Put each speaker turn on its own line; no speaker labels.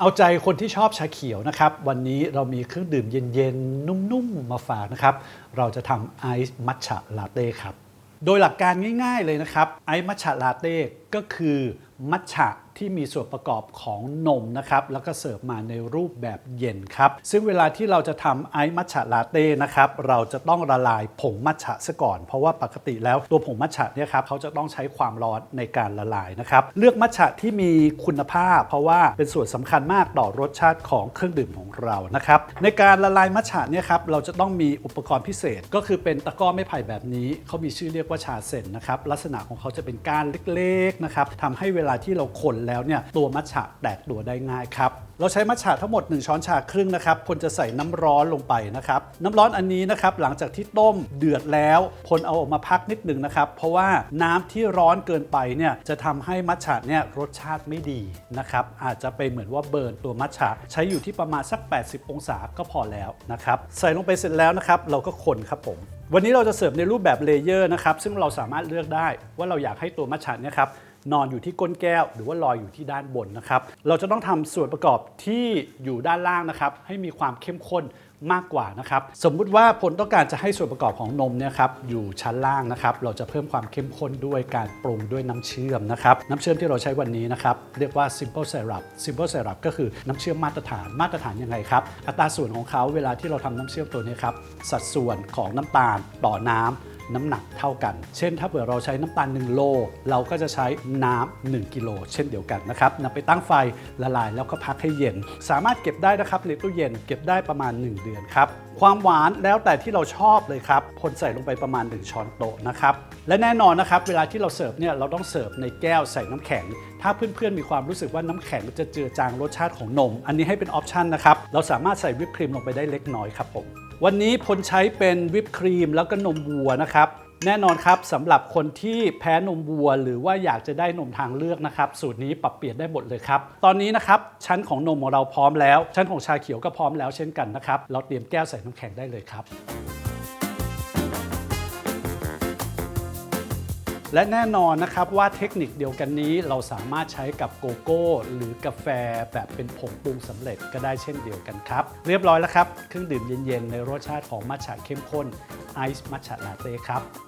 เอาใจคนที่ชอบชาเขียวนะครับ วันนี้เรามีเครื่องดื่มเย็นๆ นุ่มๆ มาฝากนะครับ เราจะทำไอซ์มัทฉะลาเต้ครับ โดยหลักการง่ายๆเลยนะครับ ไอซ์มัทฉะลาเต้ก็คือ มัทฉะที่มีส่วนประกอบของนมนะครับ แล้วก็เสิร์ฟมาในรูปแบบเย็นครับ ซึ่งเวลาที่เราจะทำไอซ์มัทฉะลาเต้นะครับ เราจะต้องละลายผงมัทฉะซะก่อน เพราะว่าปกติแล้วตัวผงมัทฉะเนี่ยครับเขาจะต้องใช้ความร้อนในการละลายนะครับ เลือกมัทฉะที่มีคุณภาพ เพราะว่าเป็นส่วนสำคัญมากต่อรสชาติของเครื่องดื่มของเรานะครับ ในการละลายมัทฉะเนี่ยครับ เราจะต้องมีอุปกรณ์พิเศษ ก็คือเป็นตะกร้อไม้ไผ่แบบนี้ เขามีชื่อเรียกว่าชาเซนนะครับ ลักษณะของเขาจะเป็นก้านเล็กๆนะครับทำให้เวลาที่เราคนแล้วเนี่ยตัวมัทฉะแตกตัวได้ง่ายครับเราใช้มัทฉะทั้งหมด 1 ช้อนชาครึ่งนะครับพลจะใส่น้ำร้อนลงไปนะครับน้ำร้อนอันนี้นะครับหลังจากที่ต้มเดือดแล้วพลเอาออกมาพักนิดหนึ่งนะครับเพราะว่าน้ำที่ร้อนเกินไปเนี่ยจะทำให้มัทฉะเนี่ยรสชาติไม่ดีนะครับอาจจะไปเหมือนว่าเบิร์นตัวมัทฉะใช้อยู่ที่ประมาณสัก 80 องศาก็พอแล้วนะครับใส่ลงไปเสร็จแล้วนะครับเราก็คนครับผมวันนี้เราจะเสิร์ฟในรูปแบบเลเยอร์นะครับซึ่งเราสามารถเลือกได้ว่าเราอยากให้ตัวมัทฉะเนี่ยครับ นอนอยู่ที่ก้นแก้ว หรือว่าลอยอยู่ที่ด้านบนนะครับ เราจะต้องทำส่วนประกอบที่อยู่ด้านล่างนะครับ ให้มีความเข้มข้นมากกว่านะครับ สมมุติว่าผลต้องการจะให้ส่วนประกอบของนมเนี่ยครับอยู่ชั้นล่างนะครับ เราจะเพิ่มความเข้มข้นด้วยการปรุงด้วยน้ำเชื่อมนะครับ น้ำเชื่อมที่เราใช้วันนี้นะครับ เรียกว่า simple syrup simple syrup ก็คือน้ำเชื่อมมาตรฐานมาตรฐานยังไงครับ อัตราส่วนของเขาเวลาที่เราทำน้ำเชื่อมตัวนี้ครับ สัดส่วนของน้ำตาลต่อน้ำ น้ำหนักเท่ากัน เช่น ถ้าเผื่อเราใช้น้ำตาล1โล เราก็จะใช้น้ำ1กิโลเช่นเดียวกันนะครับนำไปตั้งไฟละลายแล้วก็พักให้เย็น สามารถเก็บได้นะครับในตู้เย็นเก็บได้ประมาณ 1 เดือนครับความหวานแล้วแต่ที่เราชอบเลยครับคนใส่ลงไปประมาณ 1 ช้อนโต๊ะนะครับและแน่นอนนะครับเวลาที่เราเสิร์ฟเนี่ยเราต้องเสิร์ฟในแก้วใส่น้ำแข็ง ถ้าเพื่อนๆมีความรู้สึกว่าน้ำแข็งจะเจือจางรสชาติของนม อันนี้ให้เป็นออปชันนะครับเราสามารถใส่วิปครีมลงไปได้เล็กน้อยครับผม วันนี้พลใช้เป็นวิปครีมแล้วก็นมวัวนะครับแน่นอนครับสำหรับคนที่แพ้นมวัว หรือว่าอยากจะได้นมทางเลือกนะครับ สูตรนี้ปรับเปลี่ยนได้หมดเลยครับ ตอนนี้นะครับชั้นของนมของเราพร้อมแล้ว ชั้นของชาเขียวก็พร้อมแล้วเช่นกันนะครับ เราเตรียมแก้วใส่น้ำแข็งได้เลยครับ และแน่นอนนะครับว่าเทคนิคเดียวกันนี้เราสามารถใช้กับโกโก้ หรือกาแฟแบบเป็นผงปรุงสำเร็จก็ได้เช่นเดียวกันครับ เรียบร้อยแล้วครับ เครื่องดื่มเย็นๆ ในรสชาติของมัทฉะเข้มข้นไอซ์มัทฉะลาเต้ครับ